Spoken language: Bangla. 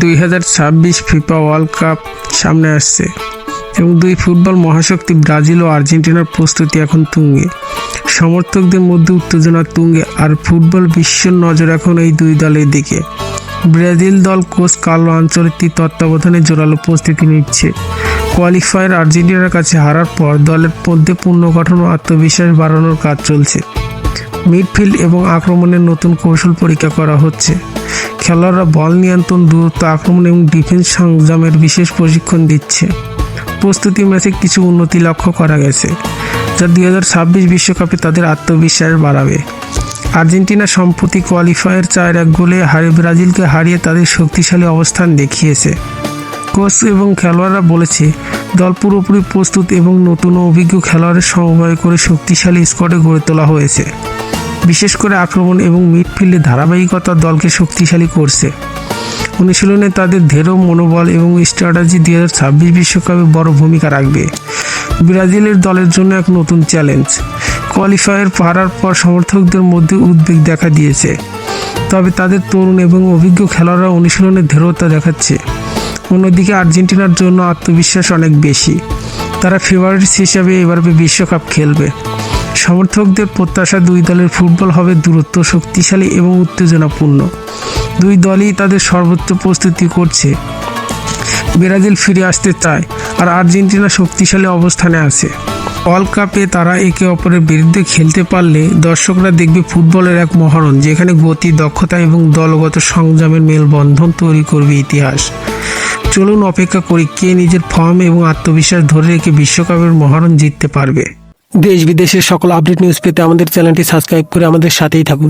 দুই হাজার ছাব্বিশ ফিফা ওয়ার্ল্ড কাপ সামনে আসছে এবং দুই ফুটবল মহাশক্তি ব্রাজিল ও আর্জেন্টিনার প্রস্তুতি এখন তুঙ্গে। সমর্থকদের মধ্যে উত্তেজনা তুঙ্গে আর ফুটবল বিশ্বের নজর এখন এই দুই দলের দিকে। ব্রাজিল দল কোচ কার্লো আঞ্চলিক তত্ত্বাবধানে জোরালো প্রস্তুতি নিচ্ছে। কোয়ালিফায়ার আর্জেন্টিনার কাছে হারার পর দলের মধ্যে পুনর্গঠন ও আত্মবিশ্বাস বাড়ানোর কাজ চলছে। মিডফিল্ড এবং আক্রমণের নতুন কৌশল পরীক্ষা করা হচ্ছে। খেলোয়াড়রা বল নিয়ন্ত্রণ, দূরত্ব, আক্রমণ এবং ডিফেন্স সংযমের বিশেষ প্রশিক্ষণ দিচ্ছে। প্রস্তুতি ম্যাচে কিছু উন্নতি লক্ষ্য করা গেছে, যা দুই ছাব্বিশ বিশ্বকাপে তাদের আত্মবিশ্বাস বাড়াবে। আর্জেন্টিনা সম্প্রতি কোয়ালিফায়ার চার এক গোলে হারিয়ে ব্রাজিলকে হারিয়ে তাদের শক্তিশালী অবস্থান দেখিয়েছে। কোচ এবং খেলোয়াড়রা বলেছে, দল পুরোপুরি প্রস্তুত এবং নতুন অভিজ্ঞ খেলোয়াড়ের সমবায় করে শক্তিশালী স্কোয়াডে গড়ে তোলা হয়েছে। বিশেষ করে আক্রমণ এবং মিডফিল্ডে ধারাবাহিকতা দলকে শক্তিশালী করছে। অনুশীলনে তাদের ধেরো মনোবল এবং স্ট্র্যাটাজি দু হাজার ছাব্বিশ বিশ্বকাপে বড় ভূমিকা রাখবে। ব্রাজিলের দলের জন্য এক নতুন চ্যালেঞ্জ। কোয়ালিফায়ার হারার পর সমর্থকদের মধ্যে উদ্বেগ দেখা দিয়েছে। তবে তাদের তরুণ এবং অভিজ্ঞ খেলোয়াড়রা অনুশীলনের ধীরতা দেখাচ্ছে। অন্যদিকে আর্জেন্টিনার জন্য আত্মবিশ্বাস অনেক বেশি। তারা ফেভারিটস হিসাবে এবার বিশ্বকাপ খেলবে। সমর্থকদের প্রত্যাশা দুই দলের ফুটবল হবে দূরত্ব শক্তিশালী এবং উত্তেজনাপূর্ণ। দুই দলই তাদের সর্বোচ্চ প্রস্তুতি করছে। ব্রাজিল ফিরে আসতে চায় আর আর্জেন্টিনা শক্তিশালী অবস্থানে আছে। ওয়ার্ল্ড কাপে তারা একে অপরের বিরুদ্ধে খেলতে পারলে দর্শকরা দেখবে ফুটবলের এক মহরণ, যেখানে গতি, দক্ষতা এবং দলগত সংযমের মেলবন্ধন তৈরি করবে ইতিহাস। চলুন অপেক্ষা করি কে নিজের ফর্ম এবং আত্মবিশ্বাস ধরে রেখে বিশ্বকাপের মহারণ জিততে পারবে। দেশ বিদেশের সকল আপডেট নিউজ পেতে আমাদের চ্যানেলটি সাবস্ক্রাইব করে আমাদের সাথেই থাকুন।